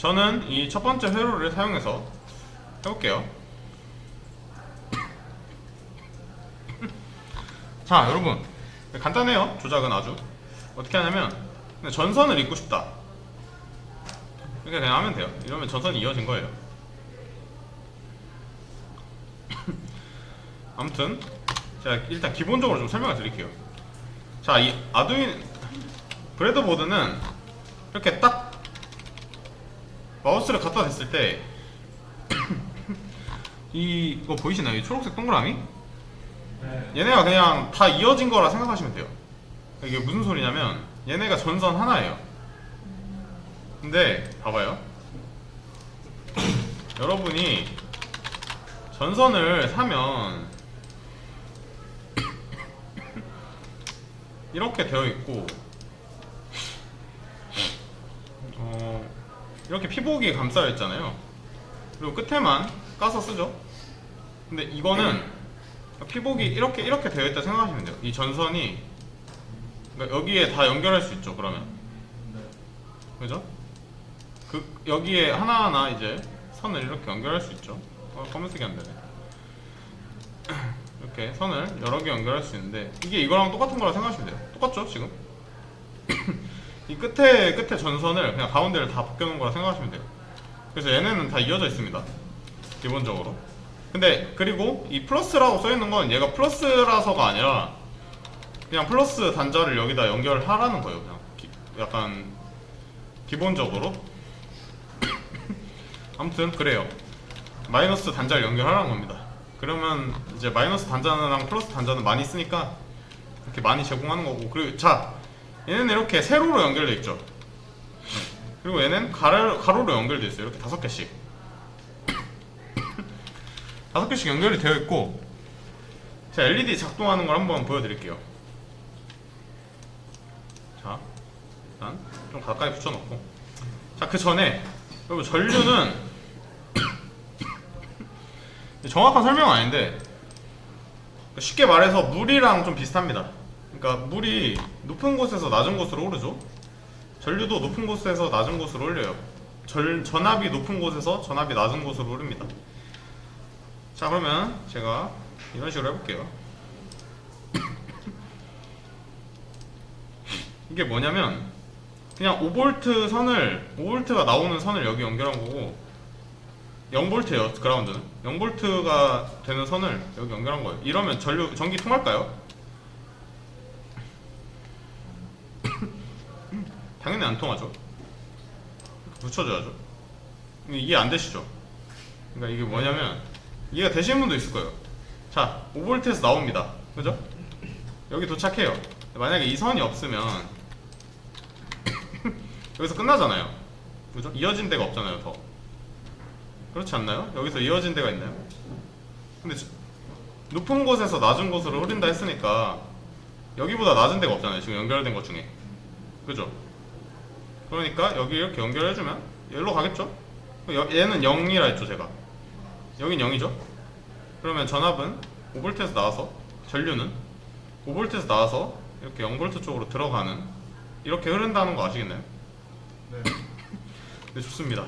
저는 이 첫 번째 회로를 사용해서 해볼게요. 자, 여러분. 간단해요. 조작은 아주. 어떻게 하냐면, 전선을 잇고 싶다. 이렇게 그냥 하면 돼요. 이러면 전선이 이어진 거예요. 아무튼, 제가 일단 기본적으로 좀 설명을 드릴게요. 자, 이 아두인, 브레드보드는 이렇게 딱 마우스를 갖다 댔을 때 이거 보이시나요? 이 초록색 동그라미? 얘네가 그냥 다 이어진 거라 생각하시면 돼요. 이게 무슨 소리냐면 얘네가 전선 하나예요. 근데 봐봐요. 여러분이 전선을 사면 이렇게 되어 있고 어, 이렇게 피복이 감싸여 있잖아요. 그리고 끝에만 까서 쓰죠. 근데 이거는 피복이 이렇게 이렇게 되어 있다 생각하시면 돼요. 이 전선이 그러니까 여기에 다 연결할 수 있죠. 그러면 그죠? 그 여기에 하나하나 이제 선을 이렇게 연결할 수 있죠. 어, 검은색이 안 되네. 이렇게 선을 여러 개 연결할 수 있는데 이게 이거랑 똑같은 거라 생각하시면 돼요. 똑같죠, 지금? 이 끝에 끝에 전선을 그냥 가운데를 다 벗겨놓은 거라 생각하시면 돼요. 그래서 얘네는 다 이어져 있습니다. 기본적으로. 근데 그리고 이 플러스라고 써 있는 건 얘가 플러스라서가 아니라 그냥 플러스 단자를 여기다 연결하라는 거예요. 그냥 기- 약간 기본적으로. 아무튼 그래요. 마이너스 단자를 연결하라는 겁니다. 그러면 이제 마이너스 단자랑 플러스 단자는 많이 쓰니까 이렇게 많이 제공하는 거고 그리고 자 얘는 이렇게 세로로 연결돼 있죠. 네. 그리고 얘는 가로, 가로로 연결돼 있어요. 이렇게 다섯 개씩. 다섯 개씩 연결이 되어 있고 자 LED 작동하는 걸 한번 보여드릴게요. 자 일단 좀 가까이 붙여놓고 자 그 전에 여러분 전류는 정확한 설명은 아닌데 쉽게 말해서 물이랑 좀 비슷합니다. 그러니까 물이 높은 곳에서 낮은 곳으로 오르죠. 전류도 높은 곳에서 낮은 곳으로 올려요. 절, 전압이 높은 곳에서 전압이 낮은 곳으로 오릅니다. 자 그러면 제가 이런 식으로 해볼게요. 이게 뭐냐면 그냥 5V 선을 5V가 나오는 선을 여기 연결한 거고 0V예요 그라운드는 0V가 되는 선을 여기 연결한 거예요. 이러면 전류 전기 통할까요? 당연히 안 통하죠. 붙여줘야죠. 이해 안 되시죠? 그러니까 이게 뭐냐면 이해가 되시는 분도 있을 거예요. 자, 5V에서 나옵니다. 그죠? 여기 도착해요. 만약에 이 선이 없으면 여기서 끝나잖아요. 그죠? 이어진 데가 없잖아요, 더. 그렇지 않나요? 여기서 이어진 데가 있나요? 근데 저- 높은 곳에서 낮은 곳으로 흐른다 했으니까 여기보다 낮은 데가 없잖아요. 지금 연결된 것 중에. 그죠? 그러니까 여기 이렇게 연결해주면 여기로 가겠죠? 여- 얘는 0이라 했죠, 제가. 여긴 0이죠? 그러면 전압은 5V에서 나와서 전류는 5V에서 나와서 이렇게 0V 쪽으로 들어가는 이렇게 흐른다는 거 아시겠나요? 네. 네, 좋습니다.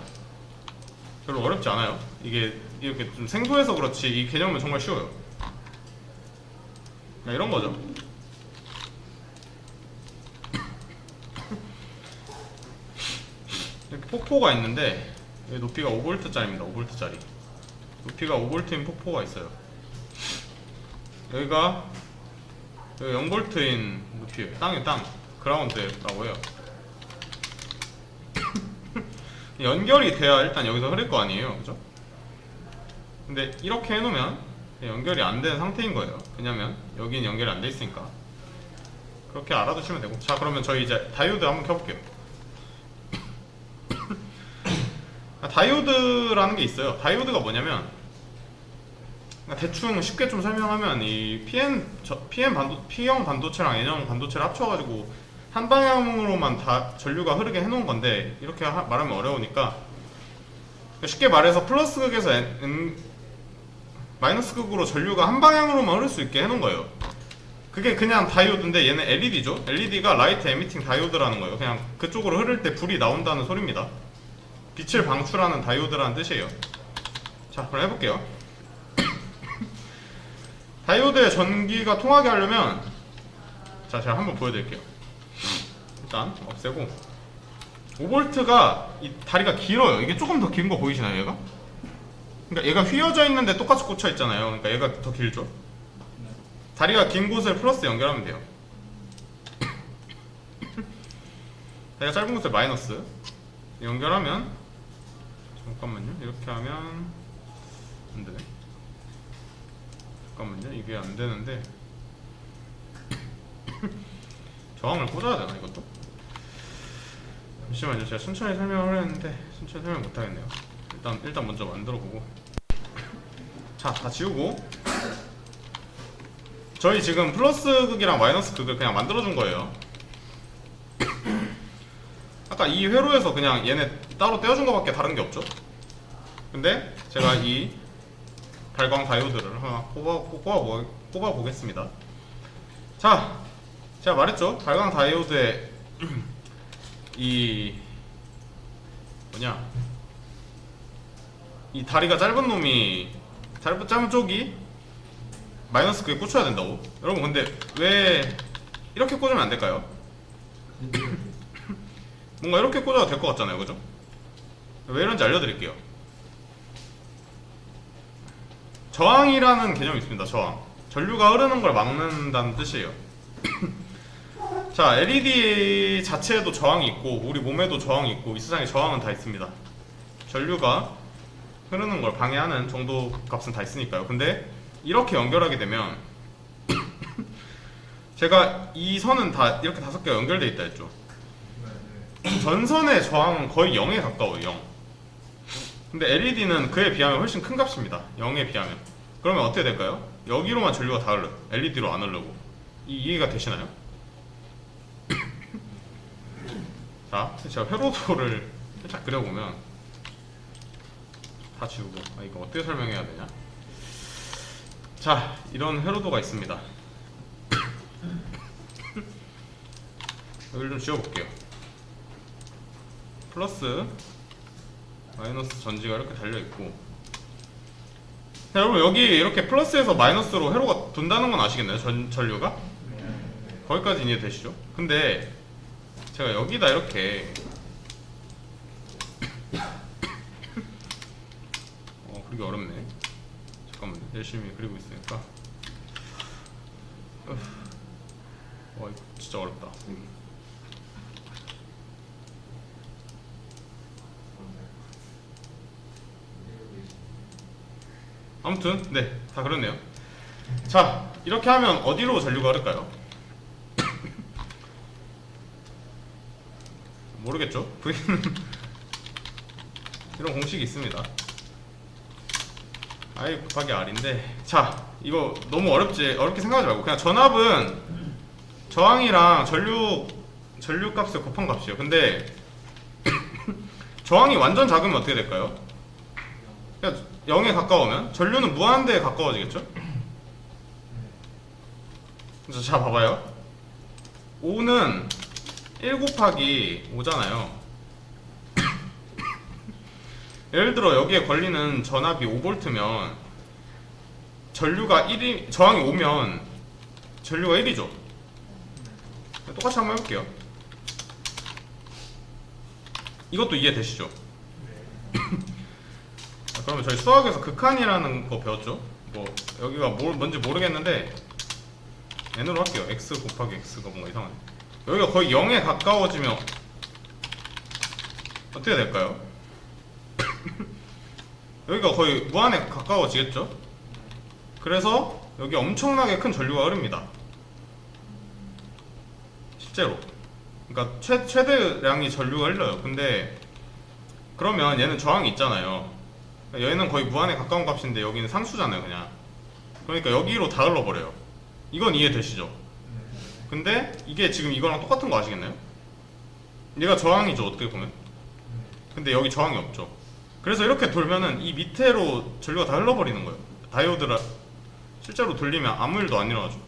별로 어렵지 않아요. 이게 이렇게 좀 생소해서 그렇지 이 개념은 정말 쉬워요. 이런 거죠. 이렇게 폭포가 있는데 높이가 5V짜리입니다. 5V짜리. 높이가 5V인 폭포가 있어요. 여기가 여기 0V인 높이에요. 땅이 땅. 그라운드라고 해요. 연결이 돼야 일단 여기서 흐를 거 아니에요. 그죠? 근데 이렇게 해놓으면 연결이 안 된 상태인 거예요. 왜냐면 여기는 연결이 안 돼 있으니까. 그렇게 알아두시면 되고. 자, 그러면 저희 이제 다이오드 한번 켜볼게요. 아, 다이오드라는 게 있어요. 다이오드가 뭐냐면 그러니까 대충 쉽게 좀 설명하면 이 PN 저, PN 반도 P형 반도체랑 N형 반도체를 합쳐가지고 한 방향으로만 다 전류가 흐르게 해놓은 건데 이렇게 하- 말하면 어려우니까 쉽게 말해서 플러스 극에서 마이너스 극으로 전류가 한 방향으로만 흐를 수 있게 해놓은 거예요. 그게 그냥 다이오드인데 얘는 LED죠. LED가 라이트 에미팅 다이오드라는 거예요. 그냥 그쪽으로 흐를 때 불이 나온다는 소리입니다. 빛을 방출하는 다이오드라는 뜻이에요. 자, 그럼 해볼게요. 다이오드의 전기가 통하게 하려면 자, 제가 한번 보여드릴게요. 일단 없애고 5볼트가 이 다리가 길어요. 이게 조금 더 긴 거 보이시나요, 얘가? 그러니까 얘가 휘어져 있는데 똑같이 꽂혀 있잖아요. 그러니까 얘가 더 길죠. 다리가 긴 곳을 플러스 연결하면 돼요. 다리가 짧은 곳을 마이너스 연결하면 잠깐만요. 이렇게 하면 안 되네. 잠깐만요. 이게 안 되는데 저항을 꽂아야 되나 이것도? 잠시만요. 제가 천천히 설명을 했는데 천천히 설명 못 하겠네요. 일단 일단 먼저 만들어 보고 자, 다 지우고 저희 지금 플러스 극이랑 마이너스 극을 그냥 만들어준 거예요. 아까 이 회로에서 그냥 얘네 따로 떼어준 거밖에 다른 게 없죠. 근데 제가 이 발광 다이오드를 하나 꼽아, 꼽아, 꼽아 보겠습니다. 자, 제가 말했죠. 발광 다이오드의 이 뭐냐 이 다리가 짧은 놈이 짧은 짧은 쪽이 마이너스 그게 꽂혀야 된다고. 여러분 근데 왜 이렇게 꽂으면 안 될까요? 뭔가 이렇게 꽂아도 될 것 같잖아요, 그죠? 왜 이런지 알려드릴게요. 저항이라는 개념이 있습니다. 저항. 전류가 흐르는 걸 막는다는 뜻이에요. 자, LED 자체에도 저항이 있고 우리 몸에도 저항이 있고 이 세상에 저항은 다 있습니다. 전류가 흐르는 걸 방해하는 정도 값은 다 있으니까요. 근데 이렇게 연결하게 되면 제가 이 선은 다 이렇게 다섯 개가 연결돼 있다 했죠. 전선의 저항은 거의 0에 가까워요. 0. 근데 LED는 그에 비하면 훨씬 큰 값입니다. 0에 비하면. 그러면 어떻게 될까요? 여기로만 전류가 다 흘러. LED로 안 흐르고. 이, 이해가 되시나요? 자, 제가 회로도를 살짝 그려보면 다 지우고 아 이거 어떻게 설명해야 되냐? 자, 이런 회로도가 있습니다. 여기를 좀 지워볼게요. 플러스 마이너스 전지가 이렇게 달려 있고 자, 여러분 여기 이렇게 플러스에서 마이너스로 회로가 돈다는 건 아시겠나요? 전, 전류가? 거기까지 이해되시죠? 근데 제가 여기다 이렇게 어 그리기 어렵네 잠깐만요 열심히 그리고 있으니까 어, 와 이거 진짜 어렵다 아무튼 네 다 그렇네요 자 이렇게 하면 어디로 전류가 흐를까요? 모르겠죠? V는 이런 공식이 있습니다 I 곱하기 R인데 자 이거 너무 어렵지 어렵게 생각하지 말고 그냥 전압은 저항이랑 전류 전류 값을 곱한 값이에요 근데 저항이 완전 작으면 어떻게 될까요? 그냥 0에 가까우면? 전류는 무한대에 가까워지겠죠? 그래서 자 봐봐요. 5는 1 곱하기 5잖아요. 예를 들어 여기에 걸리는 전압이 5V면 전류가 1이 저항이 5면 전류가 1이죠. 똑같이 한번 해볼게요. 이것도 이해되시죠? 아, 그러면 저희 수학에서 극한이라는 거 배웠죠? 뭐 여기가 뭘 뭔지 모르겠는데 n으로 할게요. x 곱하기 x가 뭔가 이상하네. 여기가 거의 0에 가까워지면 어떻게 될까요? 여기가 거의 무한에 가까워지겠죠? 그래서 여기 엄청나게 큰 전류가 흐릅니다. 실제로. 그러니까 최, 최대량의 전류가 흘러요. 근데 그러면 얘는 저항이 있잖아요. 얘는 거의 무한에 가까운 값인데 여기는 상수잖아요, 그냥. 그러니까 여기로 다 흘러버려요. 이건 이해되시죠? 근데 이게 지금 이거랑 똑같은 거 아시겠나요? 얘가 저항이죠, 어떻게 보면. 근데 여기 저항이 없죠. 그래서 이렇게 돌면은 이 밑에로 전류가 다 흘러버리는 거예요. 다이오드를 실제로 돌리면 아무 일도 안 일어나죠.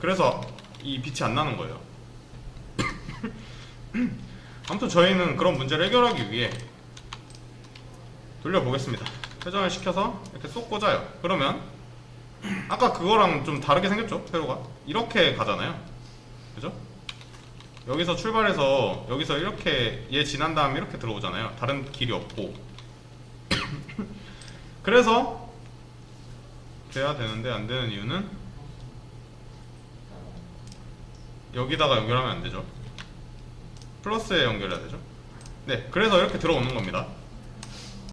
그래서 이 빛이 안 나는 거예요. 아무튼 저희는 그런 문제를 해결하기 위해 돌려보겠습니다. 회전을 시켜서 이렇게 쏙 꽂아요. 그러면 아까 그거랑 좀 다르게 생겼죠? 회로가 이렇게 가잖아요. 그죠? 여기서 출발해서 여기서 이렇게 얘 지난 다음에 이렇게 들어오잖아요. 다른 길이 없고. 그래서 돼야 되는데 안 되는 이유는 여기다가 연결하면 안 되죠. 플러스에 연결해야 되죠. 네, 그래서 이렇게 들어오는 겁니다.